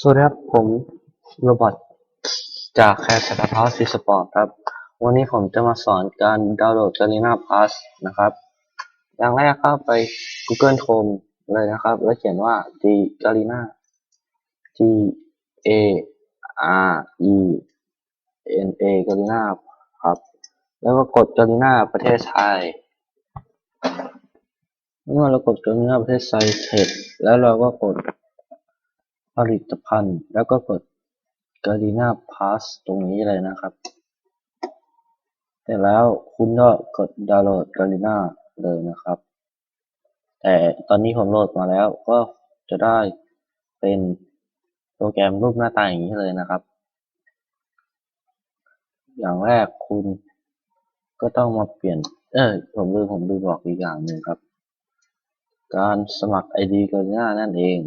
สวัสดีครับ ผมโรบอทจากแคสต์พาสซีสปอร์ตครับ วันนี้ผมจะมาสอนการดาวน์โหลด Garena Plus นะครับ อย่างแรกเข้าไป Google Chrome เลยนะครับ แล้วเขียนว่า G Garena G A R E N A Garena ครับ แล้วก็กด Garena ประเทศไทย เมื่อเรากด Garena ประเทศไทยเสร็จแล้วเราก็กด ผลิตภัณฑ์ แล้วก็กด Garena Plus ตรงนี้เลยนะครับ เสร็จแล้วคุณก็กดดาวน์โหลด Garena เลยนะครับ แต่ตอนนี้ผมโหลดมาแล้วก็จะได้เป็นโปรแกรมรูปหน้าตาอย่างนี้เลยนะครับ อย่างแรกคุณก็ต้องมาเปลี่ยน เออผมลืมผมลืมบอกอีกอย่างหนึ่งครับ การสมัคร ID Garena นั่นเอง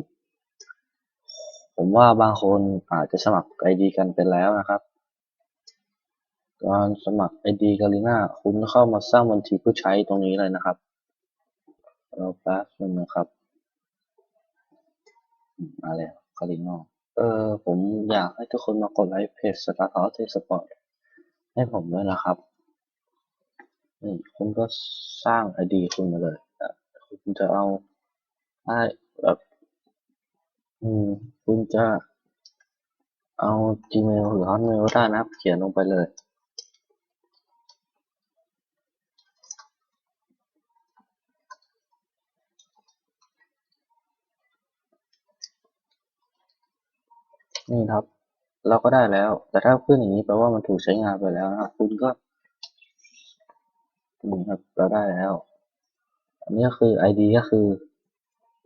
ผมว่าบางคนอาจจะสมัคร ID กันไปแล้วนะครับการสมัคร ID Garena คุณเข้ามาสร้างบัญชีผู้ใช้ตรงนี้เลยนะครับเราแป๊บนึงนะครับอืมาแล้วคาริโนเออผมอยากให้ทุกคนมากดไลค์เพจสตาร์ทอสเทสปอร์ตให้ผมด้วยนะครับนี่คุณก็สร้าง ID คุณมาเลย คุณจะเอาให้แบบ อืม คุณจะเอา Gmail หรือ Hotmail ก็ได้นะครับ เขียนลงไปเลย นี่ครับ เราก็ได้แล้ว แต่ถ้าขึ้นอย่างนี้แปลว่ามันถูกใช้งานไปแล้วนะครับ คุณก็นี่ครับ เราได้แล้ว อันนี้ก็คือ ID ก็คือ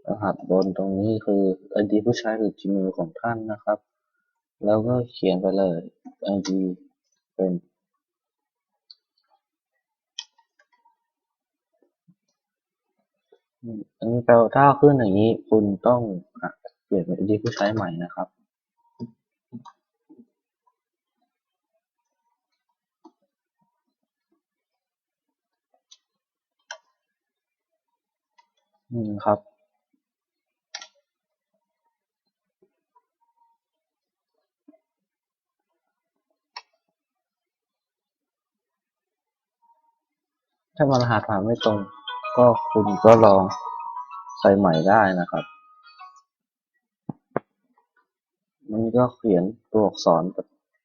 รหัสบนตรงนี้คือ ID ผู้ใช้หรือ Gmail ของท่านนะครับ แล้วก็เขียนไปเลย ID เป็น อันนี้แปลว่าถ้าขึ้นอย่างนี้คุณต้องอเปลี่ยนเป็น ID ผู้ใช้ใหม่นะครับอืมครับ ถ้ามันรหัสผ่านไม่ตรง ก็คุณก็ลองใส่ใหม่ได้นะครับมันก็เขียนตัวอักษร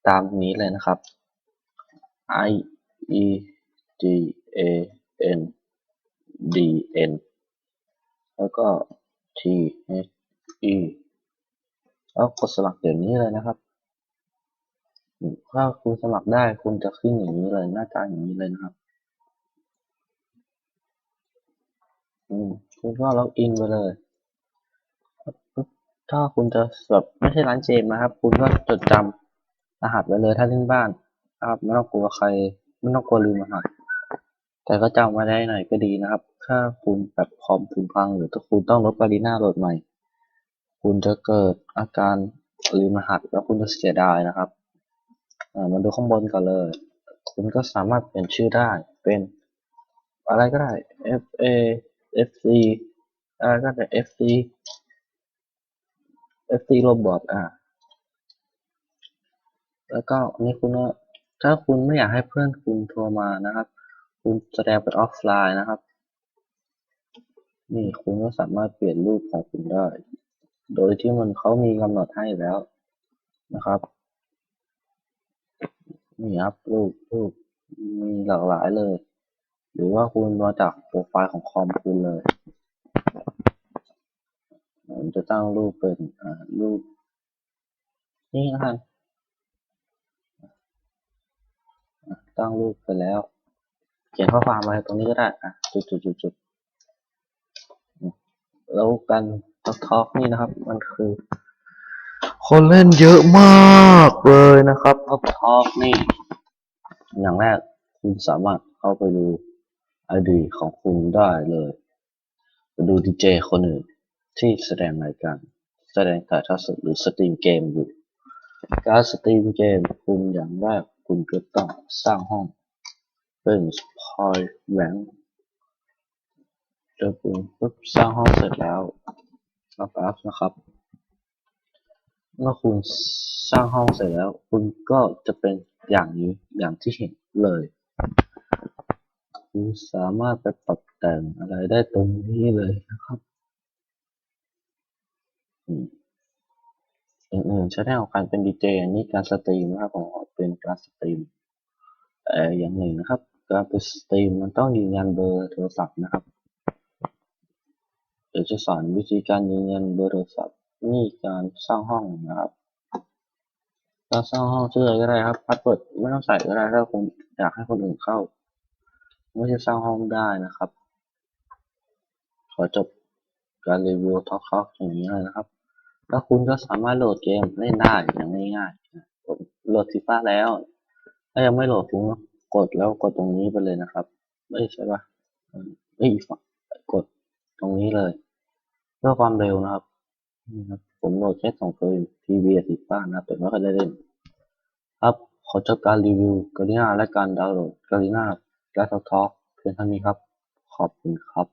ตามนี้เลยนะครับ I E G A N D N แล้วก็ T H E แล้วกดสมัครเดี๋ยวนี้เลยนะครับ ถ้าคุณสมัครได้คุณจะขึ้นอย่างนี้เลยหน้าตาอย่างนี้เลยนะครับ อืมคุณก็ล็อกอินไปเลย ถ้าคุณจะแบบไม่ใช่ร้านเกมนะครับ คุณก็จดจำรหัสไว้เลยถ้าเล่นบ้านครับไม่ต้องกลัวใครไม่ต้องกลัวลืมรหัสแต่ก็จำไว้ได้หน่อยก็ดีนะครับ ถ้าคุณแบบคอมคุณพังหรือถ้าคุณต้องลบกาลีน่าโหลดใหม่ คุณจะเกิดอาการลืมรหัสแล้วคุณจะเสียดายนะครับอ่ามาดูข้างบนก่อนเลย คุณก็สามารถเปลี่ยนชื่อได้เป็นอะไรก็ได้ F A F C อะไรก็ได้ F C F C Robot อ่าแล้วก็นนี้คุณถ้าคุณไม่อยากให้เพื่อนคุณโทรมานะครับ คุณแสดงเป็นออฟไลน์นะครับ นี่คุณก็สามารถเปลี่ยนรูปของคุณได้ โดยที่มันเขามีกำหนดให้แล้วนะครับ นี่ครับรูปรูปมีหลากหลายเลย หรือว่าคุณมาจากโปรไฟล์ของคอมคุณเลย ผมจะตั้งรูปเป็นรูป นี่นะครับตั้งรูปไปแล้ว เขียนข้อความไว้ตรงนี้ก็ได้อะจุดจุดจุดจุดแล้วการทอล์กนี่นะครับ มันคือ คนเล่นเยอะมากเลยนะครับท็อปทอกนี่ อย่างแรกคุณสามารถเข้าไปดู อดีของคุณได้เลยไปดูดีเจคนอื่นที่แสดงรายการ แสดงถ่ายทอดสดหรือสตรีมเกมอยู่ การสตรีมเกมคุณอย่างแรกคุณก็ต้องสร้างห้อง เป็นพอยแหวงเจอคุณปุ๊บสร้างห้องเสร็จแล้วมาแป๊บนะครับเมื่อคุณสร้างห้องเสร็จแล้ว คุณก็จะเป็นอย่างนี้อย่างที่เห็นเลย สามารถไปปรับแต่งอะไรได้ตรงนี้เลยนะครับอืมอื่นๆช้ได้ของการเป็นดีเจอันนี้การสตรีมนะครับผมเป็นการสตรีมแต่อย่างหนึ่งนะครับ การเป็นสตรีมมันต้องยืนยันเบอร์โทรศัพท์นะครับเดี๋ยวจะสอนวิธีการยืนยันเบอร์โทรศัพท์นี่การสร้างห้องนะครับเราสร้างห้องชื่ออะไรก็ได้ครับพาสเวิร์ดไม่ต้องใส่ก็ได้ถ้าคุณอยากให้คนอื่นเข้า ไม่ใช่สร้างห้องได้นะครับ ขอจบการรีวิวท็อล์กอย่างนี้เลยนะครับ แล้วคุณก็สามารถโหลดเกมเล่นได้อย่างง่ายๆผมโหลดฟีฟ่าแล้ว ถ้ายังไม่โหลดคุณก็กดแล้วกดตรงนี้ไปเลยนะครับ ไม่ใช่ปะเอ้ยกดตรงนี้เลยเพื่อความเร็วนะครับนี่ครับผมโหลดแค่สองเกมทีวีฟีฟ่านะแต่ไม่เคยได้เล่น ครับ ขอจบการรีวิวกาลิน่าและการดาวน์โหลดกาลิน่า และทอล์กเพียงเท่านี้ครับ ขอบคุณครับ